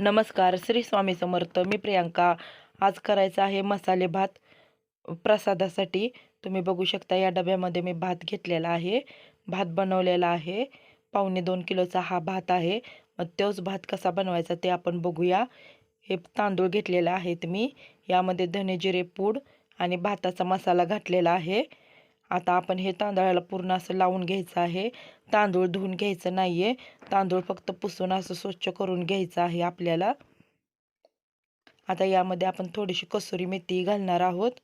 नमस्कार श्री स्वामी समर्थ. मी प्रियांका. आज करायचा आहे मसाले भात प्रसादासाठी. तुम्ही बघू शकता या डब्यामध्ये मी भात घेतलेला आहे. भात बनवलेला आहे. पावणे दोन किलोचा हा भात आहे. मग तोच भात कसा बनवायचा ते आपण बघूया. हे तांदूळ घेतलेला आहेत मी. यामध्ये धने जिरे पूड आणि भाताचा मसाला घातलेला आहे. आता आपण हे तांदळाला पूर्ण असं लावून घ्यायचं आहे. तांदूळ धुवून घ्यायचं नाही आहे तांदूळ फक्त पुसून असं स्वच्छ करून घ्यायचं आहे आपल्याला. आता यामध्ये आपण थोडीशी कसुरी मेथी घालणार आहोत.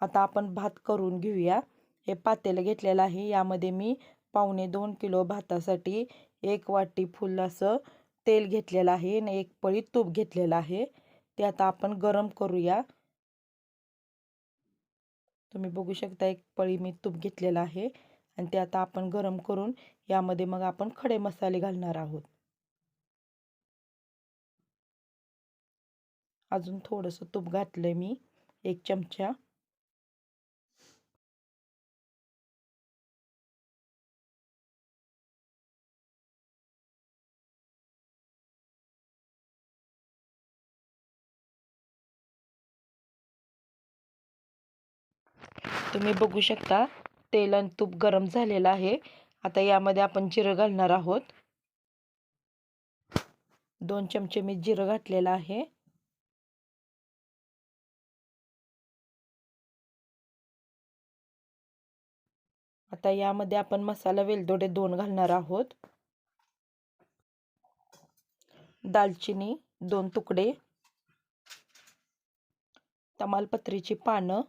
आता आपण भात करून घेऊया. हे पातेलं घेतलेलं आहे. यामध्ये मी पावणे दोन किलो भातासाठी एक वाटी फुल असं तेल घेतलेलं आहे आणि एक पळी तूप घेतलेलं आहे. ते आता आपण गरम करूया. तुम्ही बघू शकता एक पळी मी तूप घेतलेलं आहे आणि ते आता आपण गरम करून यामध्ये मग आपण खडे मसाले घालणार आहोत. अजून थोडंसं तूप घातलं मी एक चमचा. तुम्ही बघू शकता तेल आणि तूप गरम झालेलं आहे. आता यामध्ये आपण जिरं घालणार आहोत. दोन चमचे मी जिरं घातलेलं आहे. आता यामध्ये आपण मसाला वेलदोडे दोन घालणार आहोत. दालचिनी दोन तुकडे. तमालपत्रीची पानं.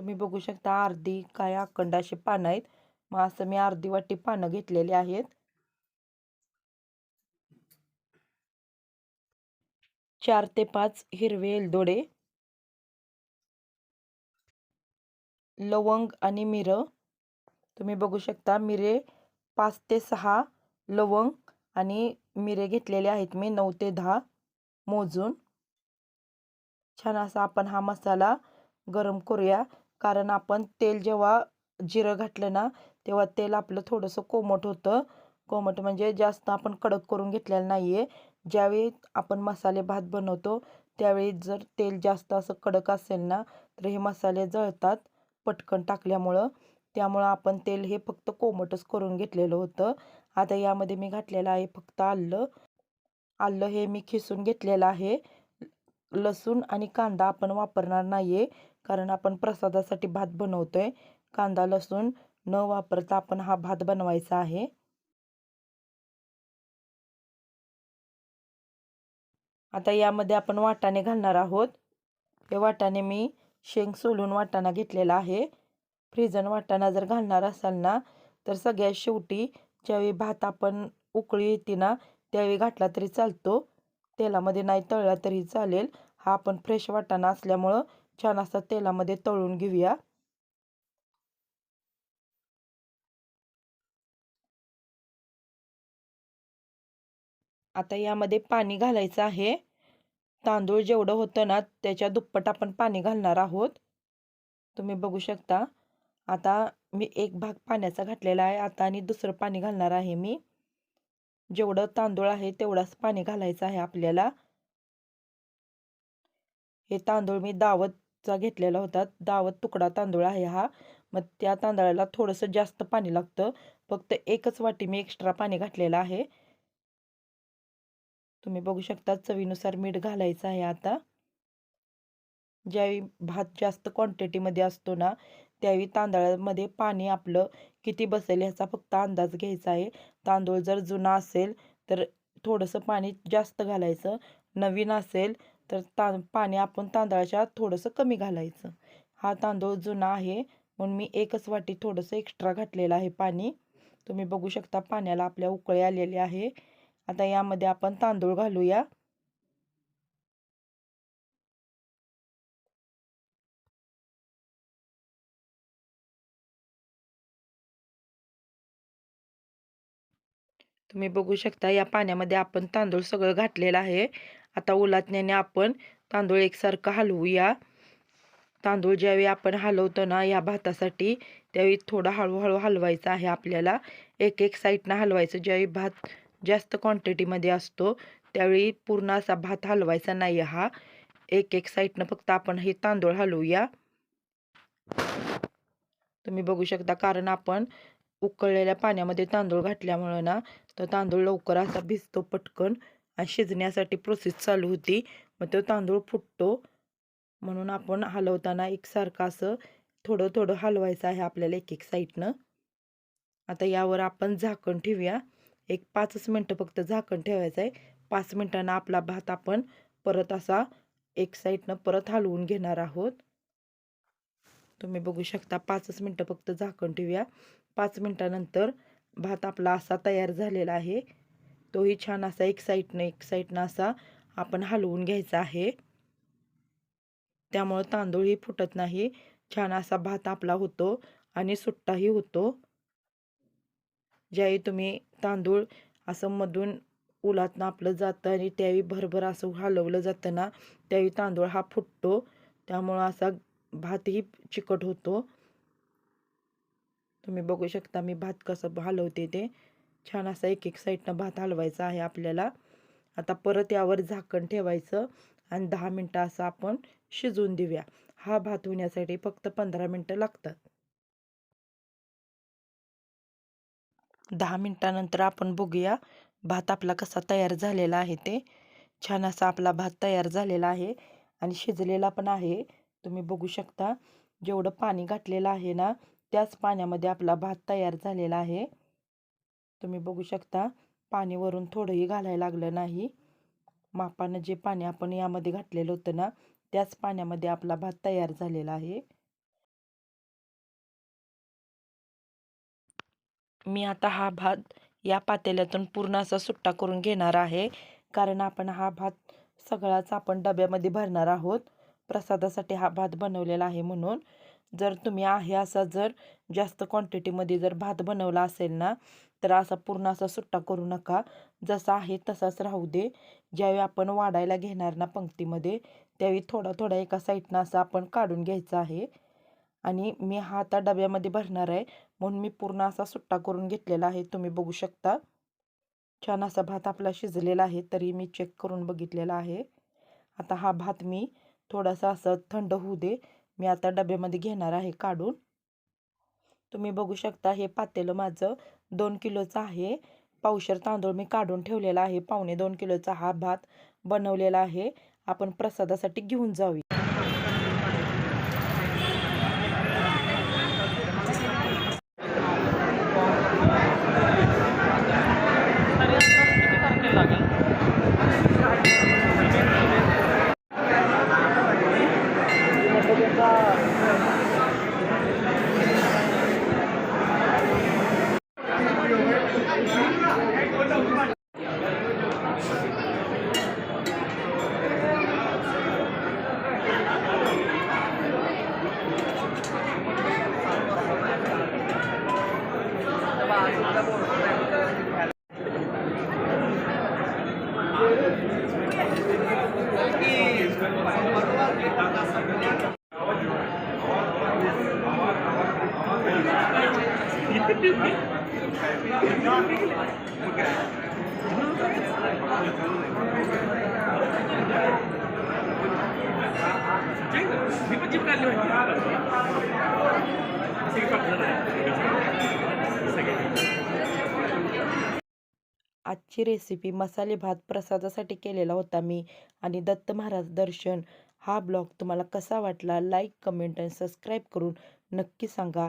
तुम्ही बघू शकता अर्धी काय अखंड अशी पानं आहेत. मग असं मी अर्धी वाटी पानं घेतलेली आहेत. चार ते पाच हिरवे एलदोडे. लवंग आणि मिरं. तुम्ही बघू शकता मिरे पाच ते सहा लवंग आणि मिरे घेतलेले आहेत मी नऊ ते दहा मोजून. छान असा आपण हा मसाला गरम करूया. कारण आपण तेल जेव्हा जिरं घातलं ना तेव्हा तेल आपलं थोडंसं कोमट होतं. कोमट म्हणजे जास्त आपण कडक करून घेतलेलं नाही आहे ज्यावेळी आपण मसाले भात बनवतो त्यावेळी जर तेल जास्त असं कडक असेल ना तर हे मसाले जळतात पटकन टाकल्यामुळं. त्यामुळं आपण तेल हे फक्त कोमटच करून घेतलेलं होतं. आता यामध्ये मी घातलेलं आहे फक्त आलं. आलं हे मी खिसून घेतलेलं आहे. लसूण आणि कांदा आपण वापरणार नाही आहे कारण आपण प्रसादासाठी भात बनवतोय. कांदा लसूण न वापरता आपण हा भात बनवायचा आहे. आता यामध्ये आपण वाटाणे घालणार आहोत. हे वाटाणे मी शेंग सोलून वाटाणा घेतलेला आहे. फ्रीजन वाटाणा जर घालणार असाल ना तर सगळ्यात शेवटी ज्यावेळी भात आपण उकळी येते ना त्यावेळी घातला तरी चालतो. तेलामध्ये नाही तळला तरी चालेल. हा आपण फ्रेश वाटाणा असल्यामुळं छान असा तेलामध्ये तळून घेऊया. आता यामध्ये पाणी घालायचं आहे. तांदूळ जेवढं होतं ना त्याच्या दुप्पट आपण पाणी घालणार आहोत. तुम्ही बघू शकता. आता मी एक भाग पाण्याचा घातलेला आहे. आता आणि दुसरं पाणी घालणार आहे मी. जेवढं तांदूळ आहे तेवढाच पाणी घालायचं आहे आपल्याला. हे तांदूळ मी दावतचा घेतलेला होता. दावत तुकडा तांदूळ आहे हा. मग त्या तांदळाला थोडंसं जास्त पाणी लागतं. फक्त एकच वाटी मी एक्स्ट्रा पाणी घातलेलं आहे. तुम्ही बघू शकता चवीनुसार मीठ घालायचं आहे आता. ज्यावेळी भात जास्त क्वांटिटीमध्ये असतो ना त्यावेळी तांदळामध्ये पाणी आपलं किती बसेल ह्याचा फक्त अंदाज घ्यायचा आहे. तांदूळ जर जुना असेल तर थोडंसं पाणी जास्त घालायचं. नवीन असेल तर ता पाणी आपण तांदळाच्या थोडंसं कमी घालायचं. हा तांदूळ जुना आहे म्हणून मी एकच वाटी थोडंसं एक्स्ट्रा घातलेलं आहे पाणी. तुम्ही बघू शकता पाण्याला आपल्या उकळे आलेले आहे. आता यामध्ये आपण तांदूळ घालूया. तुम्ही बघू शकता या पाण्यामध्ये आपण तांदूळ सगळं घातलेलं आहे. आता उलाटण्याने आपण तांदूळ एकसारखं हलवूया. तांदूळ ज्यावेळी आपण हलवतो ना या भातासाठी त्यावेळी थोडं हळूहळू हलवायचं आहे आपल्याला. एक एक साईडनं हलवायचं. ज्यावेळी भात जास्त क्वांटिटीमध्ये असतो त्यावेळी पूर्ण असा भात हलवायचा नाही हा. एक एक साईडनं फक्त आपण हे तांदूळ हलवूया. तुम्ही बघू शकता कारण आपण उकळलेल्या पाण्यामध्ये तांदूळ घातल्यामुळं ना तो तांदूळ लवकर असा भिजतो पटकन. आणि शिजण्यासाठी प्रोसेस चालू होती. मग तो तांदूळ फुटतो. म्हणून आपण हलवताना एकसारखं असं थोडं थोडं हलवायचं आहे आपल्याला एक एक साईडनं. आता यावर आपण झाकण ठेवूया. एक पाचच मिनटं फक्त झाकण ठेवायचं आहे पाच मिनटांना आपला भात आपण परत असा एक साईडनं परत हलवून घेणार आहोत. तुम्ही बघू शकता पाचच मिनटं फक्त झाकण ठेवूया. पाच मिनटानंतर भात आपला असा तयार झालेला आहे. तोही छान असा एक साईडनं एक साईडनं असा आपण हलवून घ्यायचा आहे. त्यामुळं तांदूळही फुटत नाही. छान असा भात आपला होतो आणि सुट्टाही होतो. ज्यावेळी तुम्ही तांदूळ असं मधून उलातनं आपलं जातं आणि त्यावेळी भरभर असं हलवलं जातं ना त्यावेळी तांदूळ हा फुटतो. त्यामुळं असा भातही चिकट होतो. तुम्ही बघू शकता मी भात कसं हलवते ते. छान असा एक एक साईडनं भात हलवायचा आहे आपल्याला. आता परत यावर झाकण ठेवायचं आणि दहा मिनटं असं आपण शिजवून देऊया. हा भात होण्यासाठी फक्त पंधरा मिनटं लागतात. दहा मिनटानंतर आपण बघूया भात आपला कसा तयार झालेला आहे ते. छान असा आपला भात तयार झालेला आहे आणि शिजलेला पण आहे. तुम्ही बघू शकता जेवढं पाणी घातलेलं आहे ना त्याच पाण्यामध्ये आपला भात तयार झालेला आहे. तुम्ही बघू शकता पाणी वरून थोडंही घालायला लागलं नाही. मापानं जे पाणी आपण यामध्ये घातलेलं होतं ना त्याच पाण्यामध्ये आपला भात तयार झालेला आहे. मी आता हा भात या पातेल्यातून पूर्ण असा सुट्टा करून घेणार आहे. कारण आपण हा भात सगळाच आपण डब्यामध्ये भरणार आहोत. प्रसादासाठी हा भात बनवलेला आहे म्हणून. जर तुम्ही आहे असा जर जास्त क्वांटिटीमध्ये जर भात बनवला असेल ना तर असा पूर्ण असा सुट्टा करू नका. जसा आहे तसाच राहू दे. ज्यावेळी आपण वाढायला घेणार ना पंक्तीमध्ये त्यावेळी थोडा थोडा एका साईडनं असं आपण काढून घ्यायचं आहे. आणि मी हा आता डब्यामध्ये भरणार आहे. म्हणून मी पूर्ण असा सुट्टा करून घेतलेला आहे. तुम्ही बघू शकता. छान असा भात आपला शिजलेला आहे. तरी मी चेक करून बघितलेला आहे. आता हा भात मी थोडासा असं थंड होऊ दे. मी आता डब्यामध्ये घेणार आहे काढून. तुम्ही बघू शकता हे पातेलं माझं दोन किलोचं आहे. पावशर तांदूळ मी काढून ठेवलेला आहे. पावणे दोन किलोचा हा भात बनवलेला आहे. आपण प्रसादासाठी घेऊन जाऊया मी पण जीप काढली होती असं की पटलं नाही आजची रेसिपी मसाले भात प्रसादासाठी केलेला होता मी आणि दत्त महाराज दर्शन. हा ब्लॉग तुम्हाला कसा वाटला? लाईक कमेंट आणि सबस्क्राईब करून नक्की सांगा.